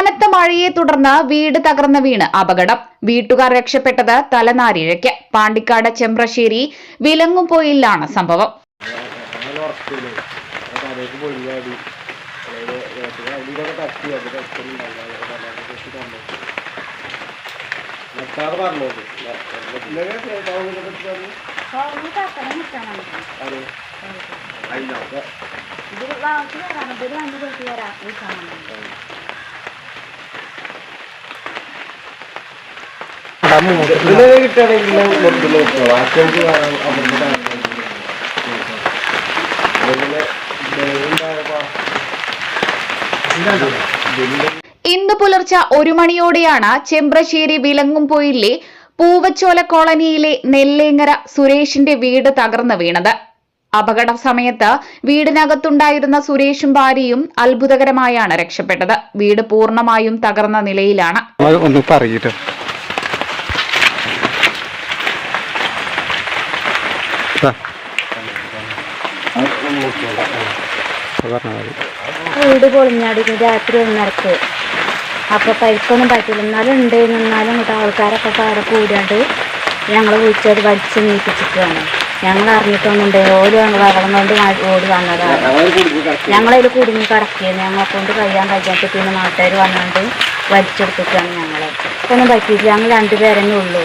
കനത്ത മഴയെ തുടർന്ന് വീട് തകർന്ന് വീണ് അപകടം. വീട്ടുകാർ രക്ഷപ്പെട്ടത് തലനാരിഴയ്ക്ക്. പാണ്ടിക്കാട് ചെമ്പ്രശ്ശേരി വിലങ്ങുംപോയിലാണ് സംഭവം. ഇന്ന് പുലർച്ച ഒരു മണിയോടെയാണ് ചെമ്പ്രശ്ശേരി വിലങ്ങുംപോയിലെ പൂവച്ചോല കോളനിയിലെ നെല്ലേങ്ങര സുരേഷിന്റെ വീട് തകർന്നു വീണത്. അപകട സമയത്ത് വീടിനകത്തുണ്ടായിരുന്ന സുരേഷും ഭാര്യയും അത്ഭുതകരമായാണ് രക്ഷപ്പെട്ടത്. വീട് പൂർണമായും തകർന്ന നിലയിലാണ്. വീട് പൊളിഞ്ഞാടിക്കും രാത്രി ഒന്നരക്ക്. അപ്പോൾ പരിക്കൊന്നും പറ്റില്ല എന്നാലും ഉണ്ട്. എന്നാലും ഇങ്ങോട്ട് ആൾക്കാരൊക്കെ പാടെ കൂടാണ്ട് ഞങ്ങൾ വിളിച്ചത് വലിച്ച് നീപ്പിച്ചിട്ടാണ് ഞങ്ങൾ അറിഞ്ഞിട്ടൊന്നുണ്ട് ഓര് ഞങ്ങൾ വെള്ളം കൊണ്ട് ഓടി വന്നതാണ്. ഞങ്ങളതിൽ കുടുങ്ങി കിടക്കുകയാണ്. ഞങ്ങളെ കൊണ്ട് കഴിയാൻ കഴിയാത്ത പിന്നെ നാട്ടുകാർ വന്നാണ്ട് വലിച്ചെടുത്തിട്ടാണ് ഞങ്ങളെ. ഒന്നും പറ്റിയില്ല ഞങ്ങൾ രണ്ടുപേരെന്നെ ഉള്ളൂ.